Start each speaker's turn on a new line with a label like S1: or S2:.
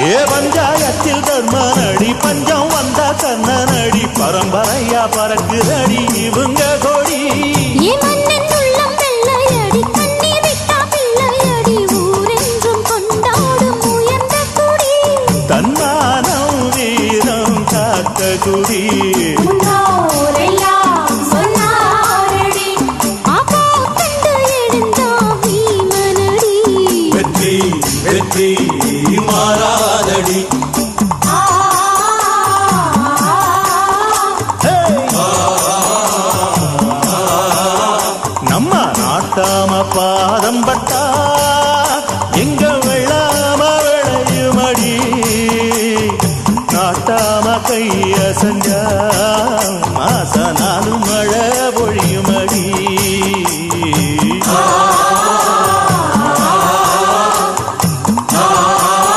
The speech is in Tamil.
S1: ஏ பஞ்சாயத்தில் தர்மனடி பஞ்சம் வந்த கண்ணனடி பரம்பரையா பறக்குதடி இவங்க கொடி. தன்மானம் வீரம் காத்த குடி. வெற்றி வெற்றி மாறாதடி நாட்டாம பாதம் பட்டா எங்க வெள்ளாம விளையுமடி. நாட்டாம கைய செஞ்சா மாச நாளும் மழை பொழியுமடி.